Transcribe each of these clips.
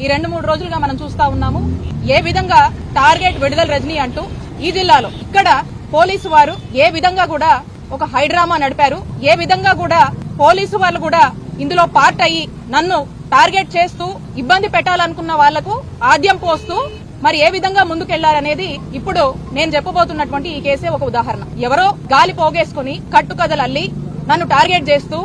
ఈ రెండు మూడు రోజులుగా మనం చూస్తా ఉన్నాము ఏ విధంగా టార్గెట్ విడుదల రజనీ అంటూ ఈ జిల్లాలో ఇక్కడ పోలీసు వారు ఏ విధంగా కూడా ఒక హైడ్రామా నడిపారు ఏ విధంగా కూడా పోలీసు వాళ్ళు కూడా ఇందులో పార్ట్ అయ్యి నన్ను టార్గెట్ చేస్తూ ఇబ్బంది పెట్టాలనుకున్న వాళ్ళకు ఆద్యం పోస్తూ మరి ఏ విధంగా ముందుకెళ్ళారనేది ఇప్పుడు నేను చెప్పబోతున్నటువంటి ఈ కేసే ఒక ఉదాహరణ. ఎవరో గాలి పోగేసుకుని కట్టుకథలు అల్లి నన్ను టార్గెట్ చేస్తూ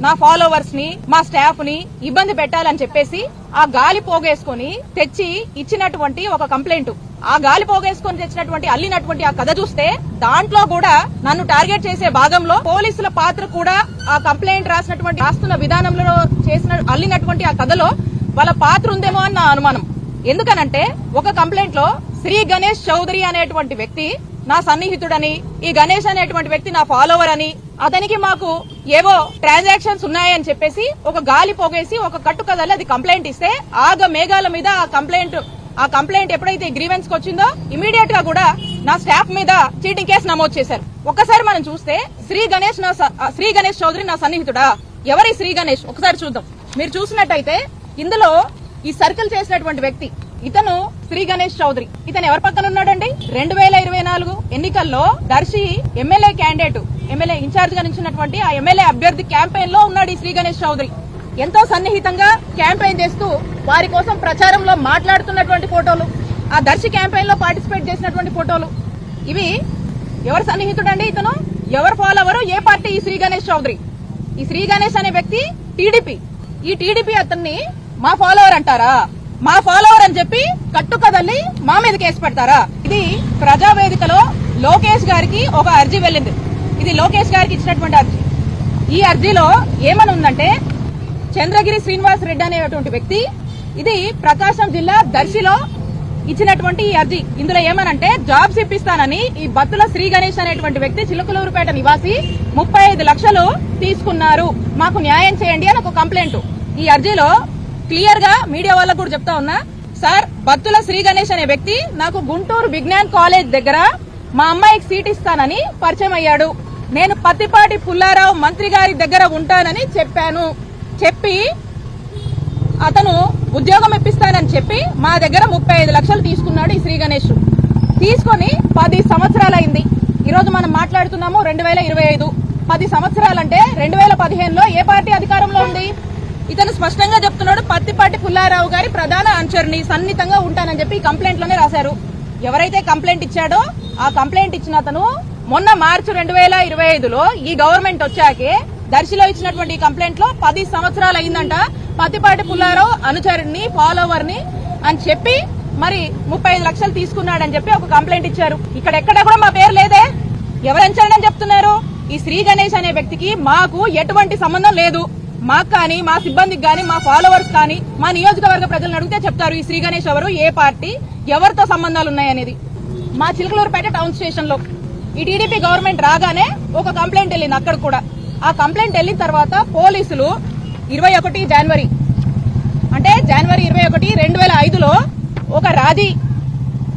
నా ఫాలోవర్స్ని మా స్టాఫ్ని ఇబ్బంది పెట్టాలని చెప్పేసి ఆ గాలి పోగేసుకొని తెచ్చి ఇచ్చినటువంటి ఒక కంప్లైంట్ ఆ గాలి పోగేసుకొని తెచ్చినటువంటి అల్లినటువంటి ఆ కథ చూస్తే దాంట్లో కూడా నన్ను టార్గెట్ చేసే భాగంలో పోలీసుల పాత్ర కూడా ఆ కంప్లైంట్ రాసినటువంటి రాస్తున్న విధానంలో చేసిన అల్లినటువంటి ఆ కథలో వాళ్ళ పాత్ర ఉందేమో అని నా అనుమానం. ఎందుకనంటే ఒక కంప్లైంట్లో శ్రీ గణేష్ చౌదరి అనేటువంటి వ్యక్తి నా సన్నిహితుడని ఈ గణేష్ అనేటువంటి వ్యక్తి నా ఫాలోవర్ అని అతనికి మాకు ఏవో ట్రాన్సాక్షన్స్ ఉన్నాయని చెప్పేసి ఒక గాలి పోగేసి ఒక కట్టు కదలి అది కంప్లైంట్ ఇస్తే ఆగ మేఘాల మీద ఆ కంప్లైంట్ ఆ కంప్లైంట్ ఎప్పుడైతే గ్రీవెన్స్కి వచ్చిందో ఇమీడియట్గా కూడా నా స్టాఫ్ మీద చీటింగ్ కేసు నమోదు చేశారు. ఒక్కసారి మనం చూస్తే శ్రీ గణేష్ నా స- శ్రీ గణేష్ చౌదరి నా సన్నిహితుడా? ఎవరి శ్రీ గణేష్? ఒకసారి చూద్దాం. మీరు చూసినట్టయితే ఇందులో ఈ సర్కిల్ చేసినటువంటి వ్యక్తి ఇతను శ్రీ గణేష్ చౌదరి. ఇతను ఎవరి పక్కన ఉన్నాడండి? రెండు వేల ఇరవై నాలుగు ఎన్నికల్లో దర్శి ఎమ్మెల్యే క్యాండిడేట్ ఎమ్మెల్యే ఇన్ఛార్జ్గా నిలిచినటువంటి ఆ ఎమ్మెల్యే అభ్యర్థి క్యాంపెయిన్లో ఉన్నాడు ఈ శ్రీ గణేష్ చౌదరి. ఎంతో సన్నిహితంగా క్యాంపెయిన్ చేస్తూ వారి కోసం ప్రచారంలో మాట్లాడుతున్నటువంటి ఫోటోలు ఆ దర్శి క్యాంపెయిన్లో పార్టిసిపేట్ చేసినటువంటి ఫోటోలు. ఇవి ఎవరు సన్నిహితుడండి ఇతను? ఎవరు ఫాలోవరు ఏ పార్టీ? ఈ శ్రీ గణేష్ చౌదరి. ఈ శ్రీ గణేష్ అనే వ్యక్తి టీడీపీ. ఈ టీడీపీ అతన్ని మా ఫాలోవర్ అంటారా? మా ఫాలోవర్ అని చెప్పి కట్టుకదల్లి మా మీద కేసు పెడతారా? ఇది ప్రజావేదికలో లోకేష్ గారికి ఒక అర్జీ వెళ్ళింది. ఇది లోకేష్ గారికి ఇచ్చినటువంటి అర్జీ. ఈ అర్జీలో ఏమని ఉందంటే చంద్రగిరి శ్రీనివాస్ రెడ్డి అనేటువంటి వ్యక్తి ఇది ప్రకాశం జిల్లా దర్శిలో ఇచ్చినటువంటి ఈ అర్జీ. ఇందులో ఏమనంటే జాబ్స్ ఇప్పిస్తానని ఈ బత్తుల శ్రీ గణేష్ అనేటువంటి వ్యక్తి చిలుకలూరుపేట నివాసి ముప్పై ఐదు లక్షలు తీసుకున్నారు. మాకు న్యాయం చేయండి అని ఒక కంప్లైంట్. ఈ అర్జీలో క్లియర్గా మీడియా వాళ్ళకు కూడా చెప్తా ఉన్నా. సార్ బత్తుల శ్రీ గణేష్ అనే వ్యక్తి నాకు గుంటూరు విజ్ఞాన్ కాలేజ్ దగ్గర మా అమ్మాయికి సీట్ ఇస్తానని పరిచయం అయ్యాడు. నేను పత్తిపాటి పుల్లారావు మంత్రి గారి దగ్గర ఉంటానని చెప్పాను. చెప్పి అతను ఉద్యోగం ఇప్పిస్తానని చెప్పి మా దగ్గర ముప్పై ఐదు లక్షలు తీసుకున్నాడు ఈ శ్రీ గణేష్. తీసుకొని పది సంవత్సరాలైంది. ఈరోజు మనం మాట్లాడుతున్నాము రెండు వేల ఇరవై ఐదు. పది సంవత్సరాలంటే రెండు వేల పదిహేనులో ఏ పార్టీ అధికారంలో ఉంది? ఇతను స్పష్టంగా చెప్తున్నాడు పత్తిపాటి పుల్లారావు గారి ప్రధాన అనుచరుని సన్నిహితంగా ఉంటానని చెప్పి కంప్లైంట్లోనే రాశారు. ఎవరైతే కంప్లైంట్ ఇచ్చాడో ఆ కంప్లైంట్ ఇచ్చిన అతను మొన్న మార్చి రెండు వేల ఇరవై ఐదులో ఈ గవర్నమెంట్ వచ్చాకే దర్శిలో ఇచ్చినటువంటి కంప్లైంట్లో పది సంవత్సరాలు అయిందంట. పత్తిపాటి పుల్లారావు అనుచరుని ఫాలోవర్ని అని చెప్పి మరి ముప్పై ఐదు లక్షలు తీసుకున్నాడని చెప్పి ఒక కంప్లైంట్ ఇచ్చారు. ఇక్కడ ఎక్కడ కూడా మా పేరు లేదే. ఎవరు చెప్తున్నారు? ఈ శ్రీ గణేష్ అనే వ్యక్తికి మాకు ఎటువంటి సంబంధం లేదు. మాకు కానీ మా సిబ్బందికి కానీ మా ఫాలోవర్స్ కానీ మా నియోజకవర్గ ప్రజలను అడిగితే చెప్తారు ఈ శ్రీ గణేష్ ఎవరు ఏ పార్టీ ఎవరితో సంబంధాలు ఉన్నాయనేది. మా చిలకలూరుపేట టౌన్ స్టేషన్లో ఈ టీడీపీ గవర్నమెంట్ రాగానే ఒక కంప్లైంట్ వెళ్ళింది అక్కడ కూడా. ఆ కంప్లైంట్ వెళ్ళిన తర్వాత పోలీసులు ఇరవై ఒకటి జనవరి అంటే జనవరి ఇరవై ఒకటి రెండు వేల ఐదులో ఒక రాజీ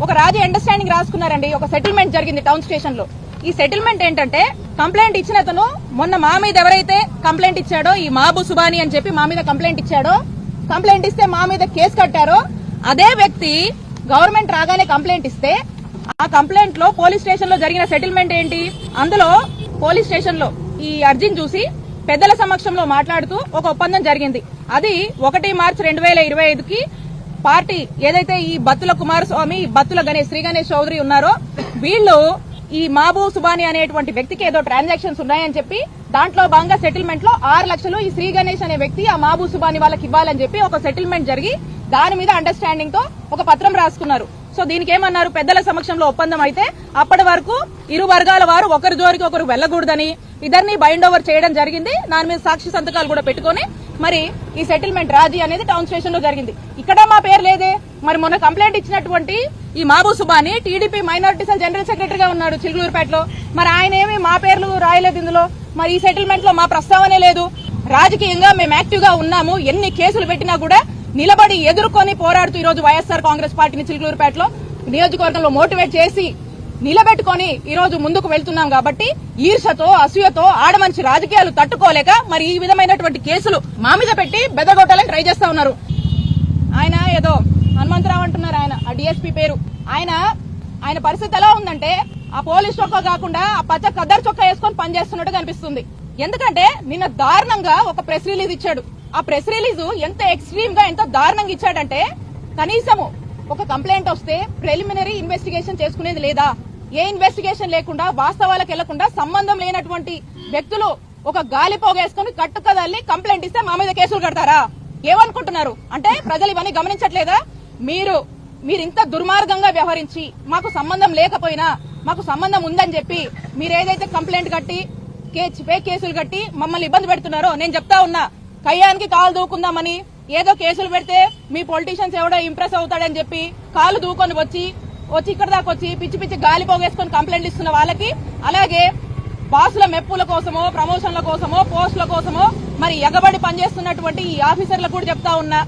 ఒక రాజీ అండర్స్టాండింగ్ రాసుకున్నారండి. ఒక సెటిల్మెంట్ జరిగింది టౌన్ స్టేషన్లో ఈ సెటిల్మెంట్ ఏంటంటే కంప్లైంట్ ఇచ్చిన అతను మొన్న మా మీద ఎవరైతే కంప్లైంట్ ఇచ్చాడో ఈ మాబు సుబాని అని చెప్పి మా మీద కంప్లైంట్ ఇచ్చాడో కంప్లైంట్ ఇస్తే మా మీద కేసు కట్టారో అదే వ్యక్తి గవర్నమెంట్ రాగానే కంప్లైంట్ ఇస్తే ఆ కంప్లైంట్లో పోలీస్ స్టేషన్లో జరిగిన సెటిల్మెంట్ ఏంటి? అందులో పోలీస్ స్టేషన్లో ఈ అర్జీని చూసి పెద్దల సమక్షంలో మాట్లాడుతూ ఒక ఒప్పందం జరిగింది. అది ఒకటి మార్చి రెండు వేల ఇరవై ఐదుకి పార్టీ ఏదైతే ఈ బత్తుల కుమారస్వామి బత్తుల గణేష్ శ్రీ గణేష్ చౌదరి ఉన్నారో వీళ్ళు ఈ మాబూ సుబాని అనేటువంటి వ్యక్తికి ఏదో ట్రాన్సాక్షన్స్ ఉన్నాయని చెప్పి దాంట్లో భాగంగా సెటిల్మెంట్లో ఆరు లక్షలు ఈ శ్రీ గణేష్ అనే వ్యక్తి ఆ మాబూ సుబాని వాళ్ళకి ఇవ్వాలని చెప్పి ఒక సెటిల్మెంట్ జరిగి దాని మీద అండర్స్టాండింగ్తో ఒక పత్రం రాసుకున్నారు. సో దీనికి ఏమన్నారు? పెద్దల సమక్షంలో ఒప్పందం అయితే అప్పటి వరకు ఇరు వర్గాల వారు ఒకరి జోరికి ఒకరు వెళ్ళకూడదని ఇద్దరిని బైండ్ ఓవర్ చేయడం జరిగింది. దాని మీద సాక్షి సంతకాలు కూడా పెట్టుకొని మరి ఈ సెటిల్మెంట్ రాజీ అనేది టౌన్ స్టేషన్లో జరిగింది. ఇక్కడ మా పేరు లేదే. మరి మొన్న కంప్లైంట్ ఇచ్చినటువంటి ఈ Mabu Subani TDP minority cell general సెక్రటరీగా ఉన్నాడు చిలుగులూరుపేటలో. మరి ఆయన ఏమి మా పేర్లు రాయలేదు ఇందులో? మరి ఈ సెటిల్మెంట్లో మా ప్రస్తావనే లేదు. రాజకీయంగా మేము యాక్టివ్గా ఉన్నాము. ఎన్ని కేసులు పెట్టినా కూడా నిలబడి ఎదుర్కొని పోరాడుతూ ఈ రోజు వైఎస్ఆర్ కాంగ్రెస్ పార్టీని చిలుగులూరుపేటలో నియోజకవర్గంలో మోటివేట్ చేసి నిలబెట్టుకొని ఈ రోజు ముందుకు వెళ్తున్నాం కాబట్టి ఈర్షతో అసూయతో ఆడమంచి రాజకీయాలు తట్టుకోలేక మరి ఈ విధమైనటువంటి కేసులు మా మీద పెట్టి బెదగొట్టాలని ట్రై చేస్తా ఉన్నారు. ఆయన ఏదో హనుమంతరావు అంటున్నారు ఆయన ఆ డిఎస్పీ పేరు. ఆయన ఆయన పరిస్థితి ఎలా ఉందంటే ఆ పోలీస్ చొక్కా కాకుండా ఆ పచ్చ కద్దరు చొక్కా వేసుకొని పనిచేస్తున్నట్టు కనిపిస్తుంది. ఎందుకంటే నిన్న దారుణంగా ఒక ప్రెస్ రిలీజ్ ఇచ్చాడు. ఆ ప్రెస్ రిలీజ్ ఎంత ఎక్స్ట్రీమ్గా ఎంత దారుణంగా ఇచ్చాడంటే కనీసము ఒక కంప్లైంట్ వస్తే ప్రిలిమినరీ ఇన్వెస్టిగేషన్ చేసుకునేది లేదా? ఏ ఇన్వెస్టిగేషన్ లేకుండా వాస్తవాలకు వెళ్ళకుండా సంబంధం లేనటువంటి వ్యక్తులు ఒక గాలి పోగేసుకుని కట్టుకదల్లి కంప్లైంట్ ఇస్తే మా మీద కేసులు కడతారా? ఏమనుకుంటున్నారు? అంటే ప్రజలు ఇవన్నీ గమనించట్లేదా? మీరు మీరు ఇంత దుర్మార్గంగా వ్యవహరించి మాకు సంబంధం లేకపోయినా మాకు సంబంధం ఉందని చెప్పి మీరు ఏదైతే కంప్లైంట్ కట్టి పే కేసులు కట్టి మమ్మల్ని ఇబ్బంది పెడుతున్నారో నేను చెప్తా ఉన్నా కయ్యానికి కాలు దూకుందామని ఏదో కేసులు పెడితే మీ పొలిటీషియన్స్ ఎవడో ఇంప్రెస్ అవుతాడని చెప్పి కాలు దూకొని వచ్చి వచ్చి ఇక్కడ దాకా వచ్చి పిచ్చి పిచ్చి గాలి పోగేసుకొని కంప్లైంట్ ఇస్తున్న వాళ్ళకి అలాగే బాసుల మెప్పుల కోసమో ప్రమోషన్ల కోసమో పోస్టుల కోసమో మరి ఎగబడి పనిచేస్తున్నటువంటి ఈ ఆఫీసర్లకు కూడా చెప్తా ఉన్నా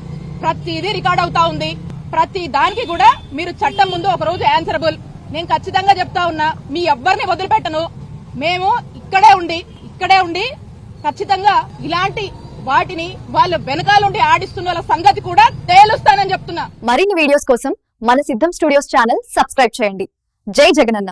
ప్రతిదీ రికార్డ్ అవుతా ఉంది. ప్రతి దానికి కూడా మీరు చట్టం ముందు ఒక రోజు ఆన్సరబుల్ నేను ఖచ్చితంగా చెప్తా ఉన్నా మీ ఎవ్వరిని వదిలిపెట్టను. మేము ఇక్కడే ఉండి ఇక్కడే ఉండి ఖచ్చితంగా ఇలాంటి వాటిని వాళ్ళ వెనకాలండి ఆడిస్తున్న వాళ్ళ సంగతి కూడా తేలుస్తానని చెప్తున్నా. మరిన్ని వీడియోస్ కోసం మన సిద్ధం స్టూడియోస్ ఛానల్ సబ్స్క్రైబ్ చేయండి. జై జగనన్న.